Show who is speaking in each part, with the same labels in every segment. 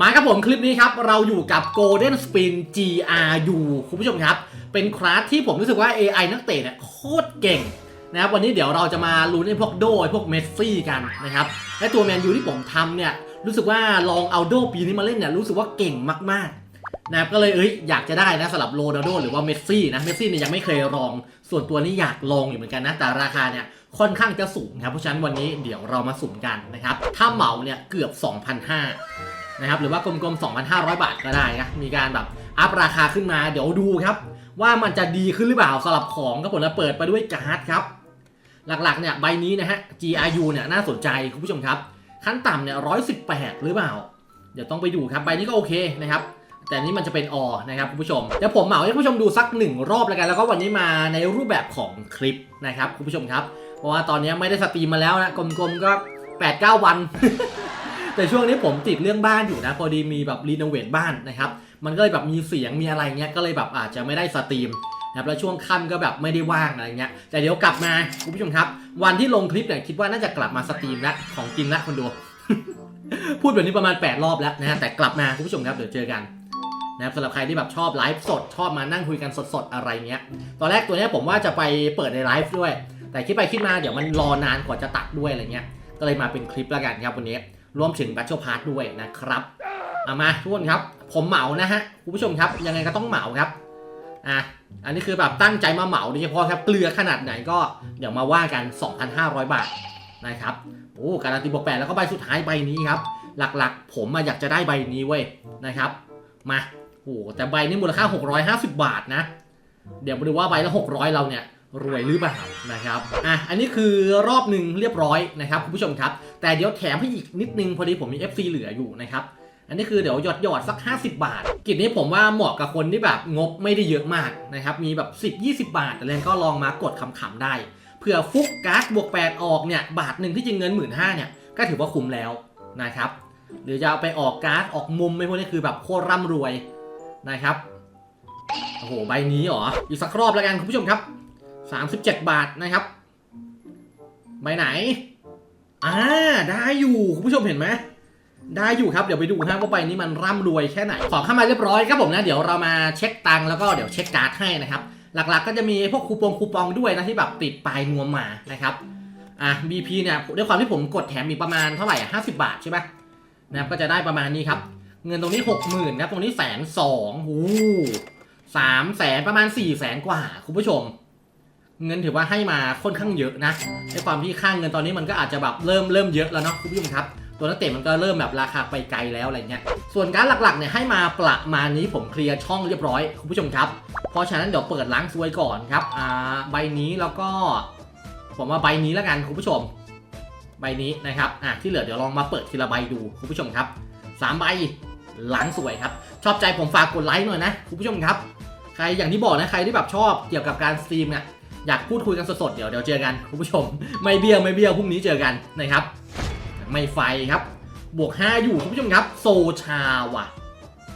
Speaker 1: มาครับผมคลิปนี้ครับเราอยู่กับ Golden Spin GRU คุณผู้ชมครับ เป็นคลาสที่ผมรู้สึกว่า AI นักเตะเนี่ยโคตรเก่งนะครับวันนี้เดี๋ยวเราจะมาลุ้นไอ้พวกโดไอ้พวกเมสซี่กันนะครับและตัวแมนยูที่ผมทำเนี่ยรู้สึกว่าลองเอาโดปีนี้มาเล่นเนี่ยรู้สึกว่าเก่งมากๆนะครับก็เลยเอ้ยอยากจะได้นะสำหรับโรนัลโดหรือว่าเมสซี่นะเมสซี่เนี่ยยังไม่เคยลอง ส่วนตัวนี้อยากลองอยู่เหมือนกันนะแต่ราคาเนี่ยค่อนข้างจะสูงครับเพราะฉะนั้นวันนี้เดี๋ยวเรามาสุ่มกันนะครับถ้าเหมาเนี่ยเกือบ 2,500 นะครับหรือว่ากลมๆ 2,500 บาทก็ได้นะมีการแบบอัพราคาขึ้นมาเดี๋ยวดูครับ ว่ามันจะดีขึ้นหรือเปล่าสำหรับของก็ผลเปิดไปด้วยการ์ดครับ หลักๆเนี่ยใบนี้นะฮะ GRU เนี่ยน่าสนใจคุณผู้ชมครับ ขั้นต่ำเนี่ย118 หรือเปล่า เดี๋ยวต้องไปดูครับใบนี้ก็โอเคนะครับแต่นนี้มันจะเป็นออนะครับคุณผู้ชมเดี๋ยวผมเหมาให้คุณผู้ชมดูสักหนึ่งรอบแล้วกัน แล้วก็วันนี้มาในรูปแบบของคลิปนะครับคุณผู้ชมครับ เพราะว่าตอนนี้ไม่ได้สตรีมมาแล้วนะกลมๆก็8-9 วัน แต่ช่วงนี้ผมติดเรื่องบ้านอยู่นะพอดีมีแบบรีโนเวทบ้านนะครับมันก็เลยแบบมีเสียงมีอะไรเงี้ยก็เลยแบบอาจจะไม่ได้สตรีมนะครับแล้วช่วงค่ำก็แบบไม่ได้ว่างอะไรเงี้ยแต่เดี๋ยวกลับมาคุณผู้ชมครับ วันที่ลงคลิปเนี่ยคิดว่าน่าจะกลับมาสตรีมแล้วของจริงแล้วคนดู พูดแบบนี้ประมาณ 8 รอบแล้วนะฮะแต่กลับมาคุณผู้ชมครับเดี๋ยวเจอกันนะครับสำหรับใครที่แบบชอบไลฟ์สดชอบมานั่งคุยกันสดๆอะไรเงี้ยตอนแรกตัวเนี้ยผมว่าจะไปเปิดในไลฟ์ด้วย แต่คิดไปคิดมาเดี๋ยวมันรอนานกว่าจะตัดด้วยอะไรเงี้ยก็เลยมาเป็นคลิปแล้วกันครับวันนี้ รวมถึงบัตเช r พาร์ทด้วยนะครับเอามาทุกคนครับ ผมเหมานะฮะคุณผู้ชมครับ ยังไงก็ต้องเหมาครับอะอันนี้คือแบบตั้งใจมาเหมาโดยเฉพาะครับเกลือขนาดไหนก็เดี๋ยวมาว่ากัน 2,500 บาทนะครับโอ้การันตีบวกแปดแล้วก็ใบสุดท้ายใบนี้ครับ หลักๆ ผมอะอยากจะได้ใบนี้เว้ยนะครับมาโอ้แต่ใบนี้มูลค่า 650 บาทนะ เดี๋ยวมาดูว่าใบละ 600 เราเนี่ย รวยหรือเปล่านะครับอะอันนี้คือรอบหนึ่งเรียบร้อยนะครับคุณผู้ชมครับ แต่เดี๋ยวแถมให้อีกนิดนึงพอดีผมมี FC เหลืออยู่นะครับอันนี้คือเดี๋ยวหยอดหยอดสัก 50 บาท กิจนี้ผมว่าเหมาะกับคนที่แบบงบไม่ได้เยอะมากนะครับมีแบบ 10 20 บาทอะไรก็ลองมากดขำๆได้เผื่อฟุกการ์ดบวก 8 ออกเนี่ยบาทหนึ่งที่จริงเงิน1 5ื่นห้าเนี่ยก็ถือว่าคุ้มแล้วนะครับหรือจะเอาไปออกการ์ดออกมุมไม่พวกนี้คือแบบโคตรร่ำรวยนะครับโอ้โหใบนี้หรอ อีกสักรอบแล้วกันคุณผู้ชมครับ 37 บาทนะครับใบไหน อ่า ได้อยู่ คุณผู้ชมเห็นไหม ได้อยู่ครับ เดี๋ยวไปดูฮะว่าใบนี้มันร่ำรวยแค่ไหน ขอเข้ามาเรียบร้อยครับผมนะ เดี๋ยวเรามาเช็คตังค์แล้วก็เดี๋ยวเช็คการ์ดให้นะครับ หลักๆ ก็จะมีพวกคูปองคูปองด้วยนะที่แบบติดปลายนวมมานะครับ อะ BP เนี่ยด้วยความที่ผมกดแถมมีประมาณเท่าไหร่อะ50บาทใช่ไหมนะครับ ก็จะได้ประมาณนี้ครับ เงินตรงนี้หกหมื่นครับตรงนี้แสนสองหูสามแสนประมาณสี่แสนกว่าคุณผู้ชม เงินถือว่าให้มาค่อนข้างเยอะนะในความที่ค่างเงินตอนนี้มันก็อาจจะแบบเริ่มเริ่มเยอะแล้วเนาะคุณผู้ชมครับ ตัวนักเตะมันก็เริ่มแบบราคาไปไกลแล้วอะไรเงี้ยส่วนการหลักๆเนี่ยให้มาประมาณนี้ผมเคลียร์ช่องเรียบร้อยคุณผู้ชมครับ เพราะฉะนั้นเดี๋ยวเปิดล้างซวยก่อนครับอ่าใบนี้แล้วก็ ผมว่าใบนี้แล้วกันคุณผู้ชม ใบนี้นะครับอะที่เหลือเดี๋ยวลองมาเปิดทีละใบดูคุณผู้ชมครับสามใบหลังสวยครับ ชอบใจผมฝากกดไลค์หน่อยนะคุณผู้ชมครับ ใครอย่างที่บอกนะใครที่แบบชอบเกี่ยวกับการสตรีมเนี่ย อยากพูดคุยกันสดๆเดี๋ยวเดี๋ยวเจอกันคุณผู้ชม ไม่เบี้ยวไม่เบี้ยวพรุ่งนี้เจอกันนะครับ ไม่ไฟครับบวก 5 อยู่คุณผู้ชมครับ โซชาว่ะ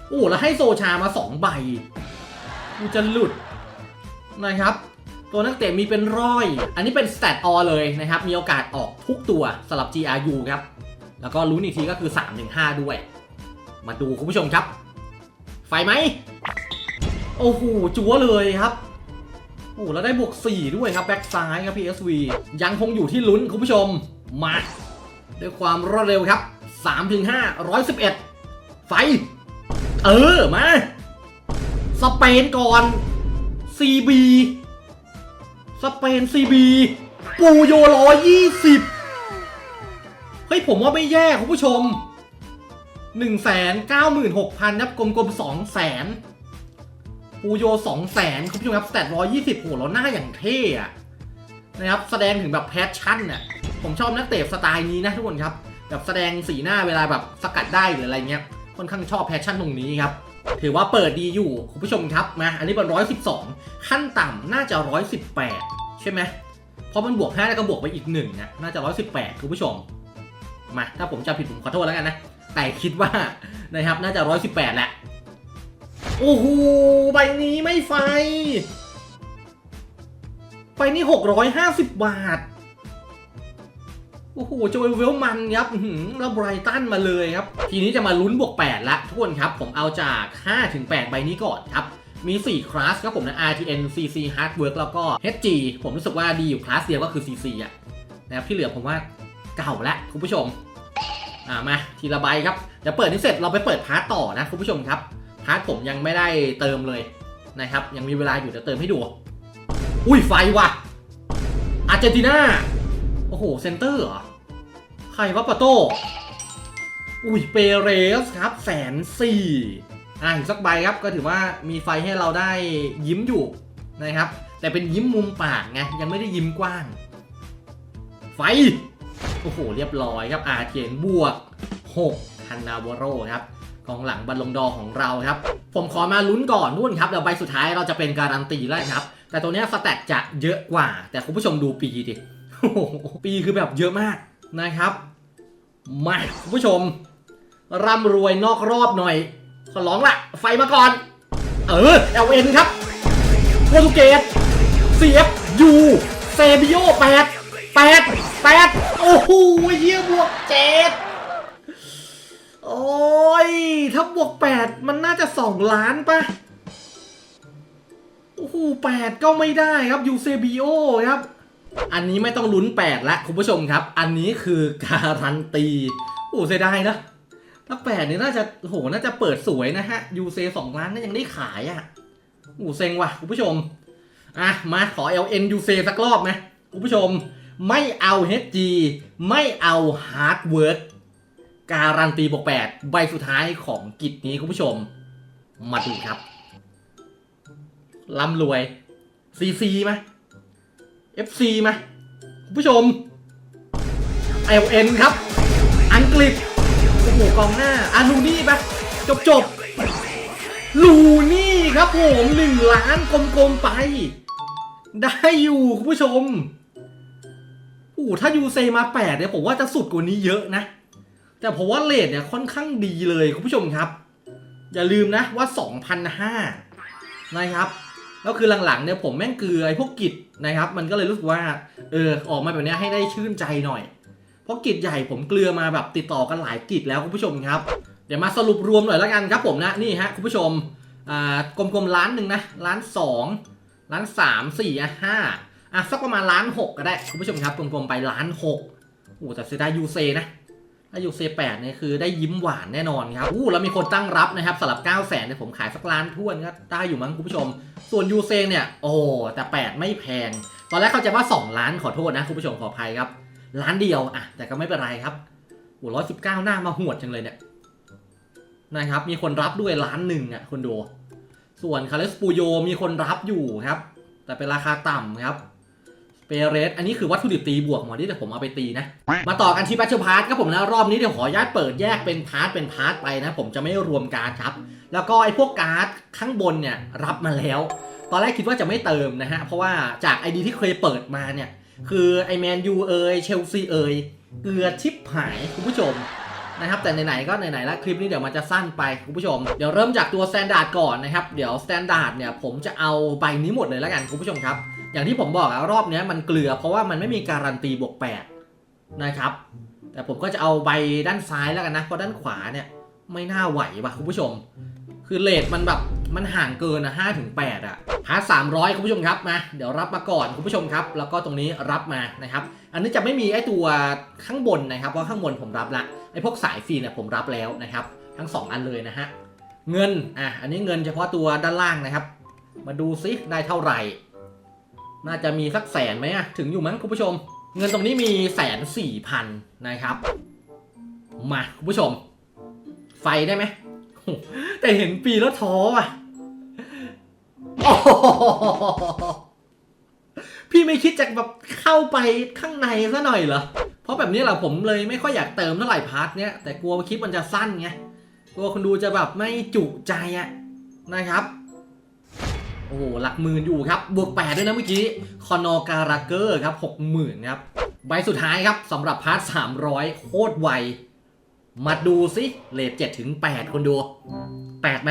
Speaker 1: โอ้แล้วให้โซชามา 2 ใบกูจะหลุดนะครับ ตัวนักเตะมีเป็นร้อย อันนี้เป็นสเตตออเลยนะครับ มีโอกาสออกทุกตัวสำหรับ GRU ครับ แล้วก็ลุ้นอีกทีก็คือ 3-5 ด้วย มาดูคุณผู้ชมครับ ไฟไหมโอ้โหจัวเลยครับ โอ้แล้วได้บวก 4 ด้วยครับแบ็กซ้ายครับ PSV ยังคงอยู่ที่ลุ้นคุณผู้ชม มา ด้วยความรวดเร็วครับ 3 ถึง 5 111 ไฟ เออ มา สเปนก่อน CB สเปน CB ปูโยร้อยยี่สิบเฮ้ย ผมว่าไม่แย่คุณผู้ชม 1 9 6 0 0 0นับกลมๆ2 0 0 0 0 0 ปูโย2 0 0 0 0 0คุณผู้ชมครับสแตท120โหแล้วหน้าอย่างเท่อะนะครับแสดงถึงแบบแพชชั่นน่ะผมชอบนักเตะสไตล์นี้นะทุกคนครับแบบแสดงสีหน้าเวลาแบบสกัดได้หรืออะไรเงี้ยค่อนข้างชอบแพชชั่นตรงนี้ครับถือว่าเปิดดีอยู่คุณผู้ชมครับมาอันนี้เป็น112ขั้นต่ำน่าจะ118ใช่ไหมเพราะมันบวก5แล้วก็บวกไปอีก1นะน่าจะ118คุณผู้ชมมาถ้าผมจำผิดผมขอโทษแล้วกันนะแต่คิดว่านะครับน่าจะ118แหละ โอ้โหใบนี้ไม่ไฟใบนี้650บาท โอ้โหโจเอลเวลมันครับแล้วไบรตันมาเลยครับ ทีนี้จะมาลุ้นบวก 8 ละทุกคนครับ ผมเอาจาก 5 ถึง 8 ใบนี้ก่อนครับมี 4 คลาสครับผมนะ RTN CC Hardwork แล้วก็ HG ผมรู้สึกว่าดีอยู่คลาสเดียวก็คือ CC อะนะครับที่เหลือผมว่าเก่าแล้วคุณผู้ชม อ่ามาทีละใบครับ เดี๋ยวเปิดนี้เสร็จเราไปเปิดพาร์ตต่อนะคุณผู้ชมครับ พาร์ทผมยังไม่ได้เติมเลยนะครับ ยังมีเวลาอยู่เดี๋ยวเติมให้ดู อุ้ยไฟว่ะ อาร์เจนตินา โอ้โห เซนเตอร์เหรอ ใครวะปาโต้ อุ้ยเปเรสครับแสนสี่อะอีกสักใบครับก็ถือว่ามีไฟให้เราได้ยิ้มอยู่นะครับ แต่เป็นยิ้มมุมปากไงยังไม่ได้ยิ้มกว้าง ไฟ โอ้โห เรียบร้อยครับอาเทียนบวก 6 คันนาวโรครับ กองหลังบัลลงดอร์ของเราครับ ผมขอมาลุ้นก่อนนู่นครับเดี๋ยวใบสุดท้ายเราจะเป็นการันตีแล้วครับ แต่ตัวนี้สแตทจะเยอะกว่า แต่คุณผู้ชมดูปีดิโอ้โหปีคือแบบเยอะมากนะครับมาคุณผู้ชม ร่ำรวยนอกรอบหน่อย ขอร้องละไฟมาก่อน เออ LN ครับโปรตุเกส CFU เซบิโอ8 8 8โอ้โหเยี่ยบวกเจ็ด ถ้าบวก8มันน่าจะ2ล้านปะโอ้โห8ก็ไม่ได้ครับยูเซบิโอครับ อันนี้ไม่ต้องลุ้น8ละคุณผู้ชมครับ อันนี้คือการันตี โอ้เสียดายนะ ถ้า8นี่น่าจะโหน่าจะเปิดสวยนะฮะยูเซ2ล้านนั่ยังได้ขายอะโอ้เซ็งว่ะคุณผู้ชม อะ มาขอ LN ยูเซสักรอบไหมคุณผู้ชม ไม่เอา HG ไม่เอา Hard Work การันตีบวก8ใบสุดท้ายของกิจนี้คุณผู้ชม มาดูครับร่ำรวย CC ไหม FC ไหมคุณผู้ชม LN ครับ อังกฤษโอ้โหกองหน้าอานูนี่ปะจบจบลูนี่ครับผมหนึ่งล้านกลมๆไป ได้อยู่คุณผู้ชมโอ้ถ้ายูเซมาแปดเนี่ยผมว่าจะสุดกว่านี้เยอะนะ แต่ผมว่าเลทเนี่ยค่อนข้างดีเลยคุณผู้ชมครับ อย่าลืมนะว่า2,005นะครับแล้วคือหลังๆเนี่ยผมแม่งเกลือไอ้พวกกิจนะครับ มันก็เลยรู้สึกว่าเออออกมาแบบนี้ให้ได้ชื่นใจหน่อย เพราะกิจใหญ่ผมเกลือมาแบบติดต่อกันหลายกิจแล้วคุณผู้ชมครับ เดี๋ยวมาสรุปรวมหน่อยแล้วกันครับผมนะนี่ฮะคุณผู้ชมอ่ากลมๆล้านหนึ่งนะล้านสองล้านสามสี่อะห้าอะสักประมาณล้านหกก็ได้คุณผู้ชมครับกลมๆไปล้านหกโอ้แต่เสียดายยูเซนะ ถ้ายูเซแปดเนี่ยคือได้ยิ้มหวานแน่นอนครับอู้แล้วมีคนตั้งรับนะครับสำหรับ 9 0 0แสนเนี่ยผมขายสักล้านท้วนก็ได้อยู่มั้งคุณผู้ชม ส่วนยูเซเนี่ย โอ้แต่ 8 ไม่แพง ตอนแรกเข้าใจว่า 2 ล้านขอโทษนะคุณผู้ชมขออภัยครับ ล้านเดียวอะแต่ก็ไม่เป็นไรครับโอ้ร้อยสิบเก้าหน้ามาหวดจังเลยเนี่ยนะครับมีคนรับด้วยล้านหนึ่งอะคนดู ส่วนคาเลสปูโยมีคนรับอยู่ครับ แต่เป็นราคาต่ำครับ เปเรสอันนี้คือวัตถุดิบตีบวกหมอที่แต่ผมเอาไปตีนะ มาต่อกันที่แบทเทิลพาร์ทครับผมนะ รอบนี้เดี๋ยวขออนุญาตเปิดแยกเป็นพาร์ทเป็นพาร์ทไปนะ ผมจะไม่รวมการ์ดครับ แล้วก็ไอ้พวกการ์ดข้างบนเนี่ยรับมาแล้ว ตอนแรกคิดว่าจะไม่เติมนะฮะ เพราะว่าจาก ID ที่เคยเปิดมาเนี่ย คือไอแมนยูเอยเชลซีเอยเกลือชิปหายคุณผู้ชมนะครับแต่ไหนๆก็ไหนๆแล้วคลิปนี้เดี๋ยวมันจะสั้นไปคุณผู้ชม เดี๋ยวเริ่มจากตัวสแตนดาร์ดก่อนนะครับ เดี๋ยวสแตนดาร์ดเนี่ยผมจะเอาใบนี้หมดเลยแล้วกันคุณผู้ชมครับ อย่างที่ผมบอกอะรอบนี้มันเกลือเพราะว่ามันไม่มีการันตีบวก8นะครับ แต่ผมก็จะเอาใบด้านซ้ายแล้วกันนะ เพราะด้านขวาเนี่ยไม่น่าไหวว่ะคุณผู้ชม คือเลทมันแบบมันห่างเกินนะห้าถึงแปดอะพาร์ทสามร้อยคุณผู้ชมครับมาเดี๋ยวรับมาก่อนคุณผู้ชมครับ แล้วก็ตรงนี้รับมานะครับ อันนี้จะไม่มีไอ้ตัวข้างบนนะครับเพราะข้างบนผมรับละไอ้พวกสายฟรีเนี่ยผมรับแล้วนะครับ ทั้งสองอันเลยนะฮะเงินอะอันนี้เงินเฉพาะตัวด้านล่างนะครับ มาดูซิได้เท่าไหร่ น่าจะมีสักแสนไหมอะถึงอยู่มั้งคุณผู้ชม เงินตรงนี้มีแสนสี่พันนะครับ มาคุณผู้ชม ไฟได้ไหมแต่เห็นปีแล้วท้ออะพี่ไม่คิดจะแบบเข้าไปข้างในซะหน่อยเหรอ เพราะแบบนี้แหละผมเลยไม่ค่อยอยากเติมเท่าไหร่พาร์ทเนี้ยแต่กลัวคลิปมันจะสั้นไง กลัวคนดูจะแบบไม่จุใจอะนะครับ โอ้โหหลักหมื่นอยู่ครับ บวกแปดด้วยนะเมื่อกี้ คอนอการาเกอร์ครับหกหมื่นครับ ใบสุดท้ายครับสำหรับพาร์ทสามร้อยโคตรไว มาดูสิเลทเจ็ดถึงแปดคนดูแปดไหม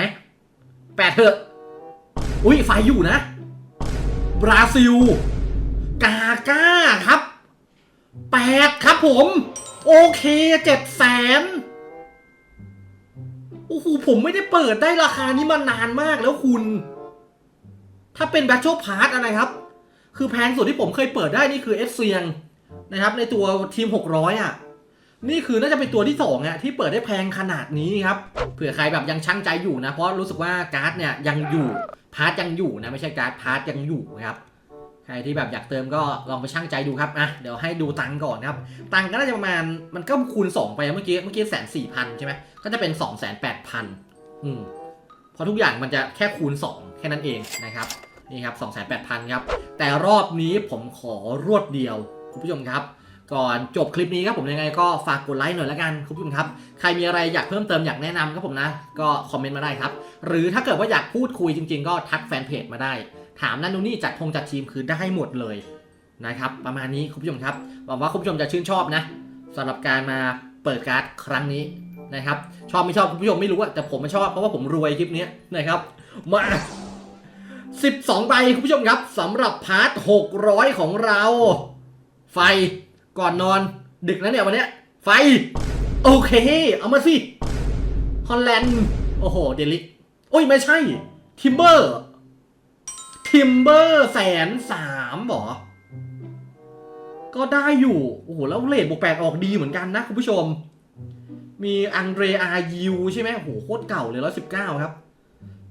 Speaker 1: แปดเถอะ อุ้ยไฟอยู่นะ บราซิล กาก้าครับแปดครับผม โอเคเจ็ดแสนโอ้โหผมไม่ได้เปิดได้ราคานี้มานานมากแล้วคุณ ถ้าเป็นแบทเทิลพาร์ตอะไรครับ คือแพงสุดที่ผมเคยเปิดได้นี่คือเอสเซียงนะครับ ในตัวทีม 600อะนี่คือน่าจะเป็นตัวที่สองอะที่เปิดได้แพงขนาดนี้ครับเผื่อใครแบบยังชั่งใจอยู่นะ เพราะรู้สึกว่าการ์ดเนี่ยยังอยู่พาร์ทยังอยู่นะไม่ใช่การ์ดพาร์ทยังอยู่ครับใครที่แบบอยากเติมก็ลองไปชั่งใจดูครับอะเดี๋ยวให้ดูตังก่อนครับ ตังก็น่าจะประมาณมันก็คูณ 2 ไปเมื่อกี้เมื่อกี้แสนสี่พันใช่ไหมก็จะเป็น2องแสนแปดพันอืม เพราะทุกอย่างมันจะแค่คูณ 2 แค่นั้นเองนะครับนี่ครับ2องแสนแปดพันครับ แต่รอบนี้ผมขอรวดเดียวคุณผู้ชมครับ ก่อนจบคลิปนี้ครับผมยังไงก็ฝากกดไลค์หน่อยละกันคุณผู้ชมครับ ใครมีอะไรอยากเพิ่มเติมอยากแนะนำครับผมนะ ก็คอมเมนต์มาได้ครับ หรือถ้าเกิดว่าอยากพูดคุยจริง ๆ ก็ทักแฟนเพจมาได้ ถามนั่นนู่นนี่จัดทงจัดทีมคือได้หมดเลยนะครับ ประมาณนี้คุณผู้ชมครับหวังว่าคุณผู้ชมจะชื่นชอบนะสำหรับการมาเปิดการ์ดครั้งนี้ นะครับ ชอบไม่ชอบคุณผู้ชมไม่รู้อะแต่ผมม่ชอบเพราะว่าผมรวยคลิปนี้นะครับ มา 12ใบคุณผู้ชมครับสำหรับพาร์ท600 ของเรา ไฟก่อนนอน ดึกแล้วเนี่ยวันนี้ไฟ โอเค เอามาสิฮอลแลนด์โอ้โห เดลิกโอ้ย ไม่ใช่ ทิมเบอร์ ทิมเบอร์แสนสามหรอ ก็ได้อยู่ โอ้โห แล้วเลทบวกแปดออกดีเหมือนกันนะคุณผู้ชม มีอังเดรอายูใช่ไหมโอ้โหโคตรเก่าเลยร้อยสิบเก้าครับ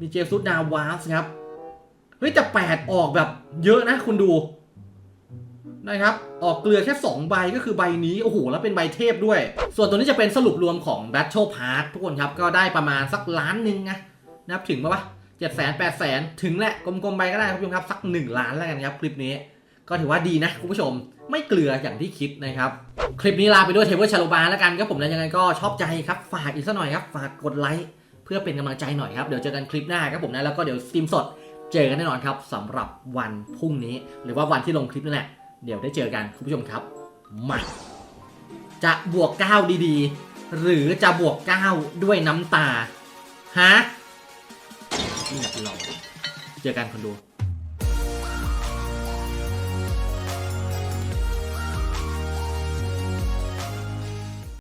Speaker 1: มีเจฟซุดดาวาสครับ เฮ้ยแต่แปดออกแบบเยอะนะคุณดูนะครับออกเกลือแค่ 2 ใบก็คือใบนี้ โอ้โห แล้วเป็นใบเทพด้วย ส่วนตัวนี้จะเป็นสรุปรวมของ Battle Pass ทุกคนครับ ก็ได้ประมาณสักล้านหนึ่งนะนะครับถึงปะวะเจ็ดแสนแปดแสนถึงแหละกลมๆ ไปก็ได้ครับคุณผู้ชมครับ สัก 1 ล้านแล้วกันครับ คลิปนี้ ก็ถือว่าดีนะคุณผู้ชมไม่เกลืออย่างที่คิดนะครับ คลิปนี้ลาไปด้วยเทเบิลชาโลบาแล้วกันครับผมนะยังไงก็ชอบใจครับ ฝากอีกสักหน่อยครับ ฝากกดไลค์เพื่อเป็นกำลังใจหน่อยครับ เดี๋ยวเจอกันคลิปหน้าครับผมนะแล้วก็เดี๋ยวสตรีมสดเจอกันแน่นอนครับสำหรับวันพรุ่งนี้ หรือว่าวันที่ลงคลิปนั่นแหละเดี๋ยวได้เจอกันคุณผู้ชมครับมาจะบวก 9 ดีๆ หรือจะบวก 9 ด้วยน้ำตาฮะนี่หลอเจอกันคนดู